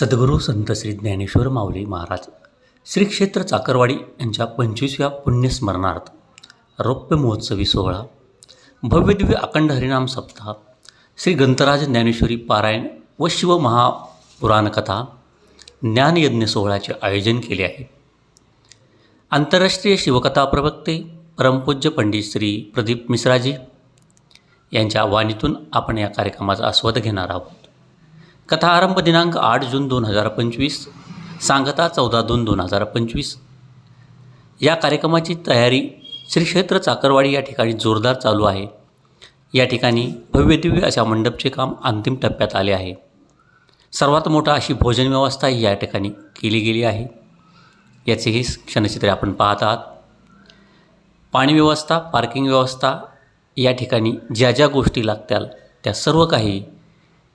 सद्गुरू संत श्री ज्ञानेश्वर माऊली महाराज श्री क्षेत्र चाकरवाडी यांच्या पंचवीसव्या पुण्यस्मरणार्थ रौप्य महोत्सवी सोहळा भव्यदिव्य अखंड हरिनाम सप्ताह श्री गंतराज ज्ञानेश्वरी पारायण व शिवमहापुराणकथा ज्ञानयज्ञ सोहळ्याचे आयोजन केले आहे. आंतरराष्ट्रीय शिवकथा प्रवक्ते परमपूज्य पंडित श्री प्रदीप मिश्राजी यांच्या वाणीतून आपण या कार्यक्रमाचा आस्वाद घेणार आहोत. कथा आरंभ दिनांक आठ जून दोन हजार पंचवीस सांगता चौदा दोन दोन हजार पंचवीस. या कार्यक्रमाची तयारी श्री क्षेत्र चाकरवाडी या ठिकाणी जोरदार चालू आहे. या ठिकाणी भव्यदिव्य अशा मंडपचे काम अंतिम टप्प्यात आले आहे. सर्वात मोठा अशी भोजन व्यवस्था ही या ठिकाणी केली गेली आहे. याचेही क्षणचित्रे आपण पाहत आहात. पाणी व्यवस्था पार्किंग व्यवस्था या ठिकाणी ज्या ज्या गोष्टी लागत्याल त्या सर्व काही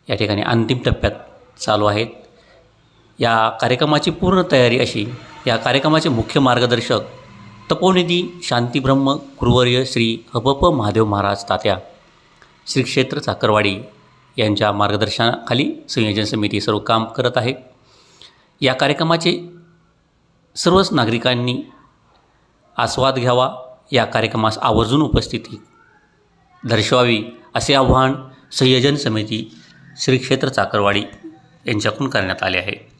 या ठिकाणी अंतिम टप्प्यात चालू आहेत. या कार्यक्रमाची पूर्ण तयारी अशी या कार्यक्रमाचे मुख्य मार्गदर्शक तपोनिधी शांतीब्रह्म गुरुवर्य श्री हबप महादेव महाराज तात्या श्री क्षेत्र चाकरवाडी यांच्या मार्गदर्शनाखाली संयोजन समिती सर्व काम करत आहे. या कार्यक्रमाचे सर्वच नागरिकांनी आस्वाद घ्यावा या कार्यक्रमास आवर्जून उपस्थिती दर्शवावी असे आव्हान संयोजन समिती श्री क्षेत्र चाकरवाडी यांच्याकडून करण्यात आले आहे.